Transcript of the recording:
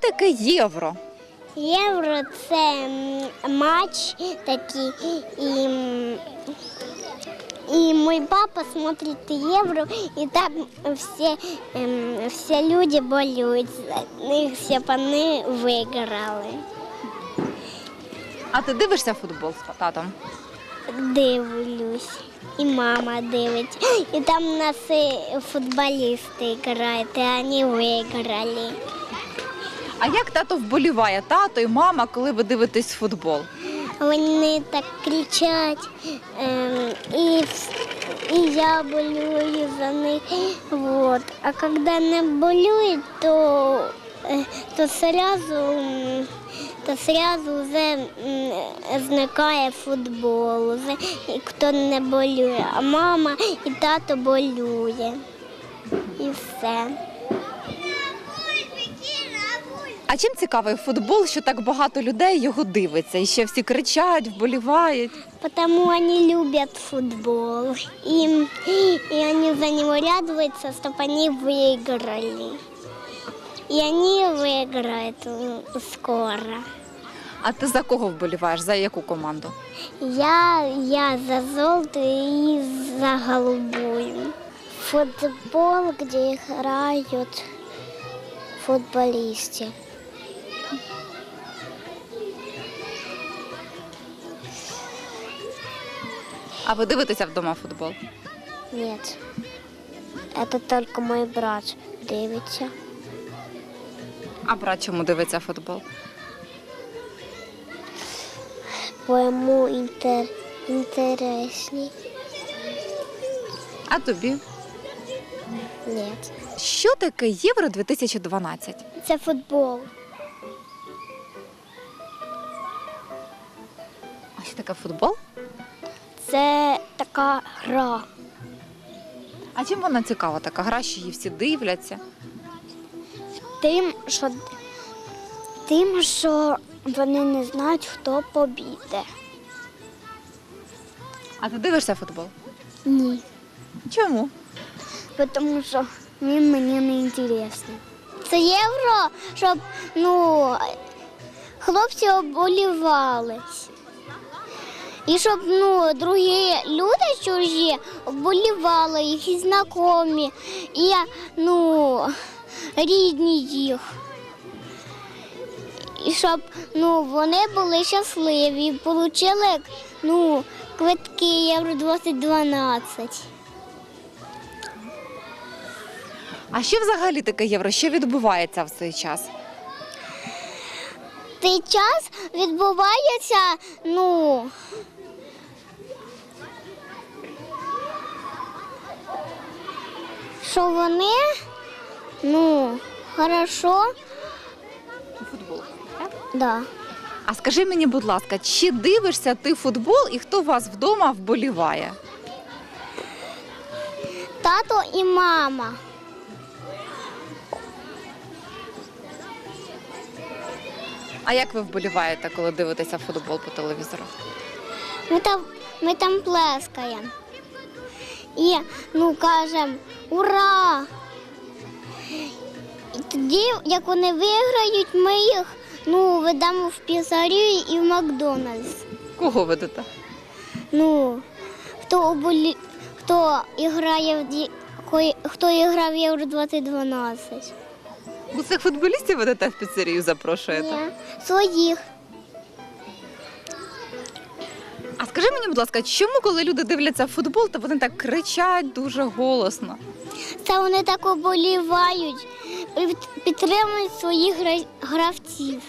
таке євро? Євро це матч такий. І, і мій папа смотрить євро, і там всі, ем, всі люди болюють за них, щоб вони виграли. А ти дивишся футбол з татом? Дивлюсь. І мама дивиться. І там у нас футболісти грають, і вони виграли. А як тато вболіває, тато і мама, коли ви дивитесь футбол? Вони так кричать, ем, і, і я болюю за них. Вот. А коли не болюють, то, е, то сразу, то сразу вже зникає футбол, вже і хто не болює. А мама і тато болює. І все. А чим цікавий футбол, що так багато людей його дивиться, і ще всі кричать, вболівають? Потому они любят футбол. И, и они за него радуются, чтобы они выиграли. И они выиграют м, скоро. А ти за кого вболіваєш? За яку команду? Я, я за золотую и за голубую. Футбол, где играют футболисты. А ви дивитеся вдома футбол? Нет, это только мой брат дивиться. А брат чому дивиться футбол? бо йому інтер... інтересні. А тобі? Ні. Що таке Євро 2012? Це футбол. А що таке футбол? Це така гра. А чим вона цікава? Така гра, що її всі дивляться? Тим, що, тим, що вони не знають, хто побіде. А ти дивишся футбол? Ні. Чому? Тому що він мені не інтересний. Це євро, щоб ну, хлопці оболівались. І щоб ну, другі люди чужі оболівали, їх знайомі, і ну, рідні їх. І щоб ну, вони були щасливі, і отримали ну, квитки Євро 2012. А що взагалі таке євро? Що відбувається в цей час? Цей час відбувається, ну. Що вони, ну, хорошо, Футбол. да. А скажи мені, будь ласка, чи дивишся ти футбол і хто у вас вдома вболіває? Тато і мама. А як ви вболіваєте, коли дивитеся футбол по телевізору? Ми там, ми там плескаємо. І ну кажемо ура! І тоді, як вони виграють, ми їх ну, ведемо в піцерію і в Макдональдс. Кого ведете? Ну, хто оболі... хто грає в хто грав в Євро 2012? Усіх футболістів ведете в піцерію, запрошуєте? Ні. Своїх. А скажи мені, будь ласка, чому, коли люди дивляться футбол, то вони так кричать дуже голосно? Це вони так оболівають, під- підтримують своїх гравців.